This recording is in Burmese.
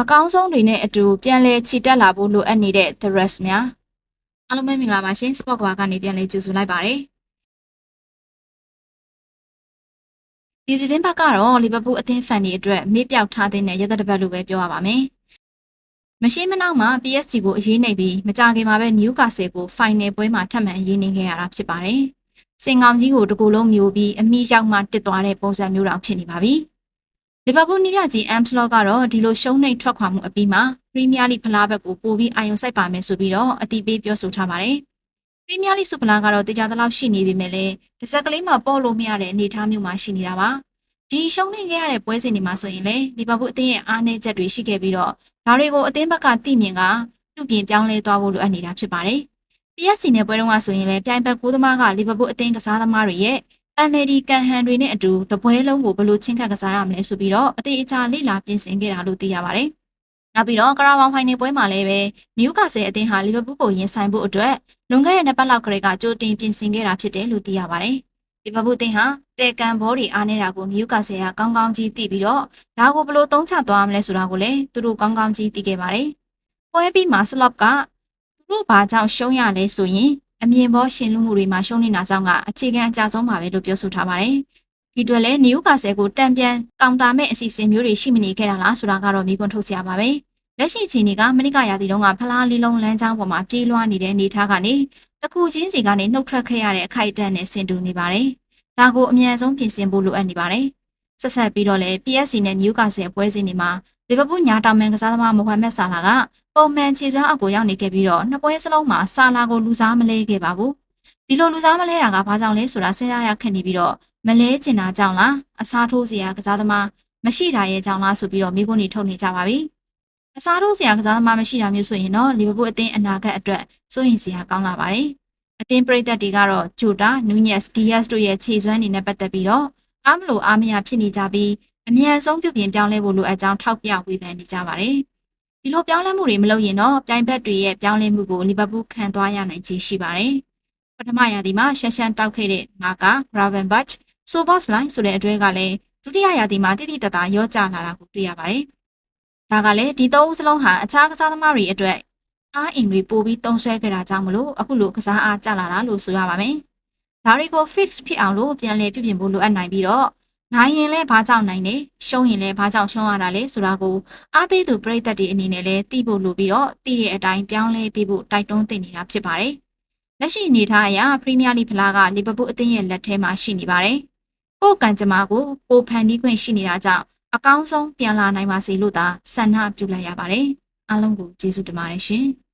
အကောင်းဆုံးတွေနဲ့အတူပြန်လဲချီတက်လာဖို့လိုအပ်နေတဲ့ The Rest များအားလုံးပဲမင်္ဂလာပါရှင် Sport ကဘာကနေပြန်လဲကြိုဆိုလိုက်ပါတယ်ဒီသတင်းဘက်ကတော့လီဗာပူးအသင်းဖန်တွေအတွက်မေ့ပြောက်ထားတဲ့ရသက်တစ်ပတ်လို့ပဲပြောရပါမယ်မရှိမနောက်မှာ PSG ကိုအရေးနေပြီးမကြခင်မှာပဲ Newcastle ကို Final ပွဲမှာထပ်မံအရေးနေခဲ့ရတာဖြစ်ပါတယ်စင်ကောင်ကြီးကိုတကူလုံးမျိုးပြီးအမိရောက်မှတစ်သွားတဲ့ပုံစံမျိုးတောင်ဖြစ်နေပါပြီ လီဗာပူးနီးပြကြီး Amslot ကတော့ဒီလိုရှုံးနိမ့်ထွက်ခွာမှုအပြီးမှာ Premier League ဖလားဘက်ကိုပို့ပြီးအာရုံစိုက်ပါမယ်ဆိုပြီးတော့အတိပေးပြောဆိုထားပါတယ်။ Premier League စုဖလားကတော့တရားသလောက်ရှိနေပြီမဲ့လည်းတစ်စက်ကလေးမှပေါ်လို့မရတဲ့အနေအထားမျိုးမှာရှိနေတာပါ။ဒီရှုံးနေခဲ့ရတဲ့ပွဲစဉ်တွေမှာဆိုရင်လေလီဗာပူးအသင်းရဲ့အားနည်းချက်တွေရှိခဲ့ပြီးတော့ဒါတွေကိုအသင်းဘက်ကသိမြင်ကပြုပြင်ပြောင်းလဲသွားဖို့လိုအပ်နေတာဖြစ်ပါတယ်။ PSG နဲ့ပွဲတုန်းကဆိုရင်လည်းပြိုင်ဘက်ကိုသမားကလီဗာပူးအသင်းကစားသမားတွေရဲ့ NLD ကန်ဟန်တွေနဲ့အတူတပွဲလုံးကိုဘယ်လိုချင်းခတ်ကစားရမလဲဆိုပြီးတော့အသေးအချာလေ့လာပြင်ဆင်ခဲ့တာလို့သိရပါတယ်။နောက်ပြီးတော့ကရာဘောင်ဖိုင်နယ်ပွဲမှာလည်းပဲနယူကာဆယ်အသင်းဟာလီဗာပူးကိုရင်ဆိုင်ဖို့အတွက်လွန်ခဲ့တဲ့နှစ်ပတ်လောက်ကလေးကကြိုတင်ပြင်ဆင်ခဲ့တာဖြစ်တယ်လို့သိရပါတယ်။လီဗာပူးအသင်းဟာတဲကန်ဘောတွေအားနေတာကိုနယူကာဆယ်ကကောင်းကောင်းကြီးသိပြီးတော့ဒါကိုဘယ်လိုသုံးချသွားမလဲဆိုတာကိုလည်းသူတို့ကောင်းကောင်းကြီးသိခဲ့ပါတယ်။ပွဲပြီးမှာဆလော့ကသူတို့ဘာကြောင့်ရှုံးရလဲဆိုရင် အမြင်ပေါ်ရှင်လူမှုတွေမှာရှုံးနေတာကြောင့်ကအခြေခံအကြဆုံးပါပဲလို့ပြောဆိုထားပါတယ်။ဒီအတွက်လည်းနယူကာဆယ်ကိုတံပြန်ကောင်တာမဲ့အစီအစဉ်မျိုးတွေရှိမနေခဲ့တာလားဆိုတာကတော့မိကွန်းထုတ်စရာပါပဲ။လက်ရှိအချိန်ကမနစ်ကရာသီတုန်းကဖလားလေးလုံးလမ်းကြောင်းပေါ်မှာပြေးလွှားနေတဲ့အနေအထားကနေတစ်ခုချင်းစီကနေနှုတ်ထွက်ခဲ့ရတဲ့အခိုက်အတန့်နဲ့ဆင်တူနေပါတယ်။ဒါကိုအမြန်ဆုံးပြင်ဆင်ဖို့လိုအပ်နေပါတယ်။ဆက်ဆက်ပြီးတော့လည်း PSG နဲ့နယူကာဆယ်ပွဲစဉ်တွေမှာလီဗာပူးညာတောင်မန်ကစားသမားမိုဟမ်မက်ဆာလာက ပုံမှန်ခြေစွမ်းအောက်ကိုရောက်နေခဲ့ပြီးတော့နှစ်ပွဲစလုံးမှာဆာလာကိုလူစားမလဲခဲ့ပါဘူး။ဒီလိုလူစားမလဲတာကဘာကြောင့်လဲဆိုတာစဉ်းစားရခက်နေပြီးတော့မလဲချင်တာကြောင့်လားအစားထိုးစရာကစားသမားမရှိတာရဲ့ကြောင့်လားဆိုပြီးတော့မိခွန်းတွေထုတ်နေကြပါပြီ။အစားထိုးစရာကစားသမားမရှိတာမျိုးဆိုရင်တော့လီဗာပူးအသင်းအနာဂတ်အတွက်စိုးရိမ်စရာကောင်းလာပါတယ်။အသင်းပရိသတ်တွေကတော့ဂျိုတာ၊နူးညက်စ်၊ဒီယက်စ်တို့ရဲ့ခြေစွမ်းတွေနဲ့ပတ်သက်ပြီးတော့အားမလို့အားမရဖြစ်နေကြပြီးအမြန်ဆုံးပြုပြင်ပြောင်းလဲဖို့လိုအပ်ကြောင်းထောက်ပြဝေဖန်နေကြပါတယ်။ ဒီလိုပြောင်းလဲမှုတွေမလုပ်ရင်တော့ပြိုင်ဘက်တွေရဲ့ပြောင်းလဲမှုကိုလီဗာပူးခံသွားရနိုင်ခြေရှိပါတယ်။ပထမရာသီမှာရှန်ရှန်တောက်ခဲ့တဲ့မာကာ၊ရာဗန်ဘတ်ဆိုဘော့စ်လိုင်းဆိုတဲ့အတွဲကလည်းဒုတိယရာသီမှာတိတိတတ်တာရော့ကျလာတာကိုတွေ့ရပါတယ်။ဒါကလည်းဒီသုံးဦးစလုံးဟာအခြားကစားသမားတွေအတွက်အားအင်တွေပိုပြီးတုံးဆွဲကြတာကြောင့်မလို့အခုလိုကစားအားကျလာတာလို့ဆိုရပါမယ်။ဒါတွေကို fix ဖြစ်အောင်လို့ပြန်လည်ပြုပြင်ဖို့လိုအပ်နိုင်ပြီးတော့ နိုင်ရင်လည်းဘာကြောင့်နိုင်တယ်ရှုံးရင်လည်းဘာကြောင့်ရှုံးရတာလဲဆိုတာကိုအားပေးသူပြည်သက်တွေအနေနဲ့လည်းသိဖို့လိုပြီးတော့သိတဲ့အတိုင်းပြောင်းလဲပေးဖို့တိုက်တွန်းသင့်နေတာဖြစ်ပါတယ်။လက်ရှိအနေထားအရပရီးမီးယားလိဖလားကလီဗာပူးအသင်းရဲ့လက်ထဲမှာရှိနေပါတယ်။ကိုယ်ကံကြမ္မာကိုပိုဖန်တီးခွင့်ရှိနေတာကြောင့်အကောင်းဆုံးပြန်လာနိုင်ပါစေလို့သာဆန္ဒပြုလိုက်ရပါတယ်။အားလုံးကိုကျေးဇူးတင်ပါတယ်ရှင်။